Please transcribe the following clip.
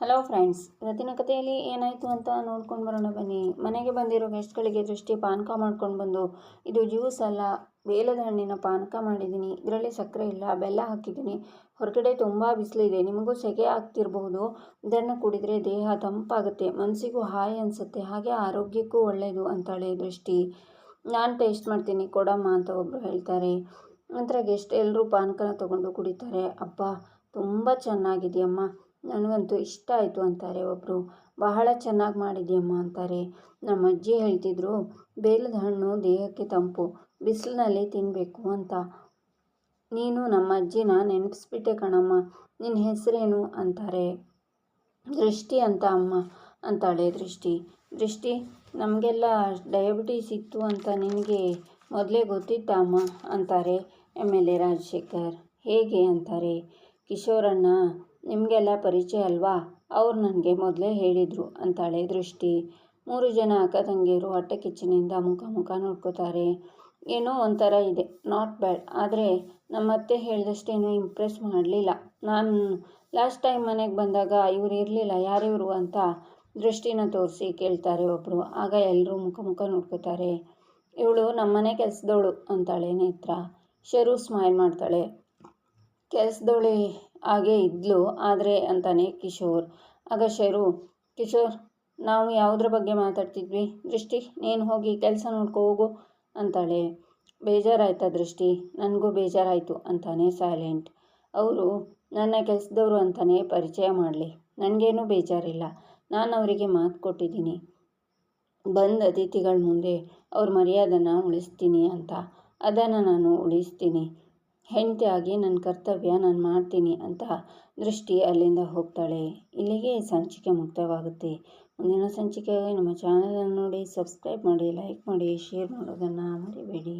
Hello friends ಇವತ್ತಿನ ಕಥೆಯಲ್ಲಿ ಏನಾಯಿತು ಅಂತ ನೋಡ್ಕೊಂಡು ಬರೋಣ ಬನ್ನಿ. ಮನೆಗೆ ಬಂದಿರೋ ಗೆಸ್ಟ್ಗಳಿಗೆ ದೃಷ್ಟಿ ಪಾನಕ ಮಾಡ್ಕೊಂಡು ಬಂದು, ಇದು ಜ್ಯೂಸ್ ಅಲ್ಲ, ಬೇಲದ ಹಣ್ಣಿನ ಪಾನಕ ಮಾಡಿದ್ದೀನಿ ಇದರಲ್ಲಿ ಸಕ್ಕರೆ ಇಲ್ಲ, ಬೆಲ್ಲ ಹಾಕಿದ್ದೀನಿ ಹೊರಗಡೆ ತುಂಬ ಬಿಸಿಲಿದೆ, ನಿಮಗೂ ಸೆಕೆ ಆಗ್ತಿರಬಹುದು ಇದನ್ನು ಕುಡಿದರೆ ದೇಹ ತಂಪಾಗುತ್ತೆ ಮನಸ್ಸಿಗೂ ಹಾಯ್ ಅನಿಸುತ್ತೆ, ಹಾಗೆ ಆರೋಗ್ಯಕ್ಕೂ ಒಳ್ಳೆಯದು ಅಂತಾಳೆ ದೃಷ್ಟಿ. ನಾನು ಟೇಸ್ಟ್ ಮಾಡ್ತೀನಿ, ಕೊಡಮ್ಮ, ಅಂತ ಒಬ್ಬರು ಹೇಳ್ತಾರೆ. ನಂತರ ಗೆಸ್ಟ್ ಎಲ್ಲರೂ ಪಾನಕನ ತೊಗೊಂಡು ಕುಡಿತಾರೆ. ಅಪ್ಪ ತುಂಬ ಚೆನ್ನಾಗಿದೆಯಮ್ಮ. ನನಗಂತೂ ಇಷ್ಟ ಆಯಿತು ಅಂತಾರೆ ಒಬ್ಬರು ಬಹಳ ಚೆನ್ನಾಗಿ ಮಾಡಿದ್ಯಮ್ಮ ಅಂತಾರೆ. ನಮ್ಮ ಅಜ್ಜಿ ಹೇಳ್ತಿದ್ರು, ಬೇಲದ ಹಣ್ಣು ದೇಹಕ್ಕೆ ತಂಪು, ಬಿಸಿಲಿನಲ್ಲಿ ತಿನ್ನಬೇಕು ಅಂತ. ನೀನು ನಮ್ಮ ಅಜ್ಜಿನ ನೆನಪಿಸ್ಬಿಟ್ಟೆ ಕಣಮ್ಮ, ನಿನ್ನ ಹೆಸರೇನು ಅಂತಾರೆ. ದೃಷ್ಟಿ ಅಂತ ಅಮ್ಮ ಅಂತಾಳೆ ದೃಷ್ಟಿ. ದೃಷ್ಟಿ, ನಮಗೆಲ್ಲ ಡಯಾಬಿಟೀಸ್ ಇತ್ತು ಅಂತ ನಿನಗೆ ಮೊದಲೇ ಗೊತ್ತಿತ್ತ ಅಮ್ಮ? ಅಂತಾರೆ ಎಂ ಎಲ್ ಎ ರಾಜಶೇಖರ್. ಹೇಗೆ ಅಂತಾರೆ? ಕಿಶೋರಣ್ಣ, ನಿಮಗೆಲ್ಲ ಪರಿಚಯ ಅಲ್ವಾ? ಅವ್ರು ನನಗೆ ಮೊದಲೇ ಹೇಳಿದರು ಅಂತಾಳೆ ದೃಷ್ಟಿ. ಮೂರು ಜನ ಅಕ್ಕ ತಂಗಿಯರು ಹೊಟ್ಟೆ ಕಿಚ್ಚಿನಿಂದ ಮುಖ ಮುಖ ನೋಡ್ಕೋತಾರೆ. ಏನೋ ಒಂಥರ ಇದೆ ನಾಟ್ ಬ್ಯಾಡ್ ಆದರೆ ನಮ್ಮತ್ತೆ ಹೇಳಿದಷ್ಟೇನು ಇಂಪ್ರೆಸ್ ಮಾಡಲಿಲ್ಲ. ನಾನು ಲಾಸ್ಟ್ ಟೈಮ್ ಮನೆಗೆ ಬಂದಾಗ ಇವ್ರು ಇರಲಿಲ್ಲ, ಯಾರಿವರು ಅಂತ ದೃಷ್ಟಿನ ತೋರಿಸಿ ಕೇಳ್ತಾರೆ ಒಬ್ಬರು ಆಗ ಎಲ್ಲರೂ ಮುಖ ಮುಖ ನೋಡ್ಕೋತಾರೆ. ಇವಳು ನಮ್ಮನೆ ಕೆಲಸದವಳು ಅಂತಾಳೆ ನೇತ್ರ. ಶರು ಸ್ಮೈಲ್ ಮಾಡ್ತಾಳೆ. ಕೆಲಸದವಳೆ ಹಾಗೆ ಇದ್ಲು. ಆದರೆ ಅಂತಾನೆ ಕಿಶೋರ್. ಆಗ ಶರು, ಕಿಶೋರ್, ನಾವು ಯಾವುದ್ರ ಬಗ್ಗೆ ಮಾತಾಡ್ತಿದ್ವಿ? ದೃಷ್ಟಿ, ನೀನು ಹೋಗಿ ಕೆಲಸ ನೋಡ್ಕೊ ಹೋಗು ಅಂತಾಳೆ. ಬೇಜಾರಾಯ್ತಾ ದೃಷ್ಟಿ? ನನಗೂ ಬೇಜಾರಾಯಿತು ಅಂತಾನೆ ಸೈಲೆಂಟ್. ಅವರು ನನ್ನ ಕೆಲಸದವರು ಅಂತಾನೆ ಪರಿಚಯ ಮಾಡಲಿ. ನನಗೇನು ಬೇಜಾರಿಲ್ಲ. ನಾನು ಅವರಿಗೆ ಮಾತು ಕೊಟ್ಟಿದ್ದೀನಿ. ಬಂದ ಅತಿಥಿಗಳ ಮುಂದೆ ಅವ್ರ ಮರ್ಯಾದನ ಉಳಿಸ್ತೀನಿ ಅಂತ. ಅದನ್ನು ನಾನು ಉಳಿಸ್ತೀನಿ. ಹೆಂಡತಿಯಾಗಿ ನನ್ನ ಕರ್ತವ್ಯ ನಾನು ಮಾಡ್ತೀನಿ ಅಂತ ದೃಷ್ಟಿ ಅಲ್ಲಿಂದ ಹೋಗ್ತಾಳೆ. ಇಲ್ಲಿಗೆ ಸಂಚಿಕೆ ಮುಕ್ತವಾಗುತ್ತೆ. ಮುಂದಿನ ಸಂಚಿಕೆಯಾಗಿ ನಮ್ಮ ಚಾನಲನ್ನು ನೋಡಿ, ಸಬ್ಸ್ಕ್ರೈಬ್ ಮಾಡಿ, ಲೈಕ್ ಮಾಡಿ, ಶೇರ್ ಮಾಡೋದನ್ನು ಮರಿಬೇಡಿ.